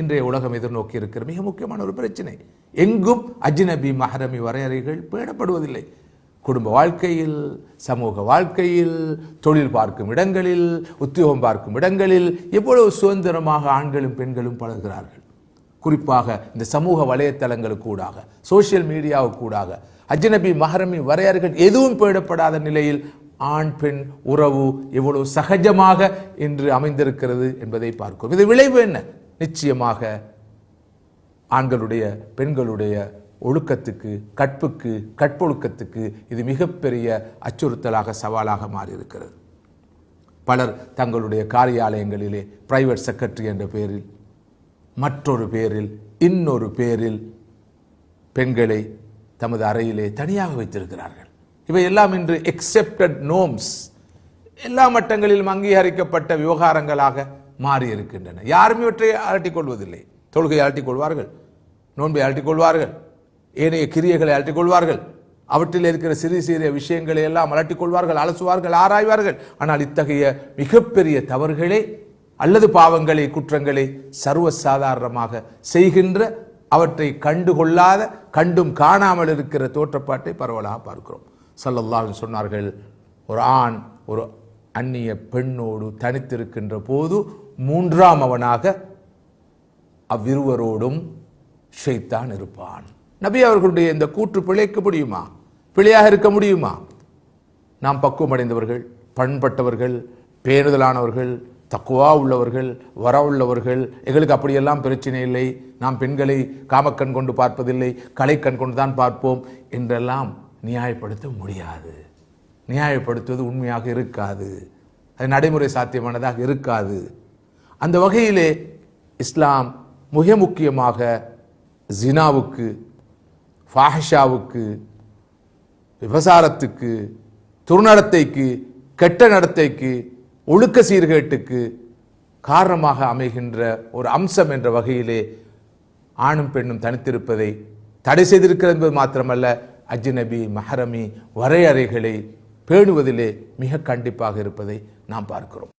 இன்றைய உலகம் எதிர்நோக்கி இருக்கிற மிக முக்கியமான ஒரு பிரச்சனை. எங்கும் அஜ்னபி மஹரமி வரையறைகள் பேணப்படுவதில்லை. குடும்ப வாழ்க்கையில் சமூக வாழ்க்கையில் தொழில் பார்க்கும் இடங்களில் உத்தியோகம் பார்க்கும் இடங்களில் எவ்வளவு சுதந்திரமாக ஆண்களும் பெண்களும் பழகிறார்கள் குறிப்பாக இந்த சமூக வலைத்தளங்களுக்கு கூடாக சோசியல் மீடியாவுக்கு கூடாக அஜ்னபி மஹரமி வரையறைகள் எதுவும் பேடப்படாத நிலையில் ஆண் பெண் உறவு எவ்வளவு சகஜமாக இன்று அமைந்திருக்கிறது என்பதை பார்க்கும் இது விளைவு என்ன? நிச்சயமாக ஆண்களுடைய பெண்களுடைய ஒழுக்கத்துக்கு கற்புக்கு கற்பொழுக்கத்துக்கு இது மிகப்பெரிய அச்சுறுத்தலாக சவாலாக மாறியிருக்கிறது. பலர் தங்களுடைய காரியாலயங்களிலே பிரைவேட் செக்ரட்டரி என்ற பெயரில் மற்றொரு பேரில் இன்னொரு பேரில் பெண்களை தமது அறையிலே தனியாக வைத்திருக்கிறார்கள். இவை எல்லாம் இன்று எக்ஸெப்டட் நோம்ஸ் எல்லா மட்டங்களிலும் அங்கீகரிக்கப்பட்ட விவகாரங்களாக மாறி இருக்கின்றன. யாரும் இவற்றை அலட்டிக் கொள்வதில்லை தொழுகை அலட்டிக் கொள்வார்கள் நோன்பை அலட்டிக் கொள்வார்கள் ஏனைய கிரியைகளை அலட்டிக் கொள்வார்கள் அவற்றில் இருக்கிற சிறிய சிறிய விஷயங்களை எல்லாம் அலட்டிக் கொள்வார்கள் அலசுவார்கள் ஆராய்வார்கள். ஆனால் இத்தகைய மிகப்பெரிய தவறுகளே அல்லது பாவங்களை குற்றங்களை சர்வ சாதாரணமாக செய்கின்ற அவற்றை கண்டுகொள்ளாத கண்டும் காணாமல் இருக்கிற தோற்றப்பாட்டை பரவலாக பார்க்கிறோம். ஸல்லல்லாஹு சொன்னார்கள் ஒரு ஆண் ஒரு அந்நிய பெண்ணோடு தனித்திருக்கின்ற போது மூன்றாம் அவனாக அவ்விருவரோடும் ஷைத்தான் இருப்பான். நபி அவர்களுடைய இந்த கூற்று பிழைக்க முடியுமா? பிழையாக இருக்க முடியுமா? நாம் பக்குவம் அடைந்தவர்கள் பண்பட்டவர்கள் பேணுதலானவர்கள் தக்குவா உள்ளவர்கள் வர உள்ளவர்கள் எங்களுக்கு அப்படியெல்லாம் பிரச்சனை இல்லை. நாம் பெண்களை காமக்கண் கொண்டு பார்ப்பதில்லை கலைக்கண் கொண்டு தான் பார்ப்போம் என்றெல்லாம் நியாயப்படுத்த முடியாது. நியாயப்படுத்துவது உண்மையாக இருக்காது. அது நடைமுறை சாத்தியமானதாக இருக்காது. அந்த வகையிலே இஸ்லாம் மிக முக்கியமாக ஜினாவுக்கு ஃபாஹிஷாவுக்கு விபசாரத்துக்கு துர்நடத்தைக்கு கெட்ட நடத்தைக்கு ஒழுக்க சீர்கேட்டுக்கு காரணமாக அமைகின்ற ஒரு அம்சம் என்ற வகையிலே ஆணும் பெண்ணும் தனித்திருப்பதை தடை செய்திருக்கிறது என்பது மாத்திரமல்ல அஜ்னபி மஹரமி வரையறைகளை பேணுவதிலே மிக கண்டிப்பாக இருப்பதை நாம் பார்க்கிறோம்.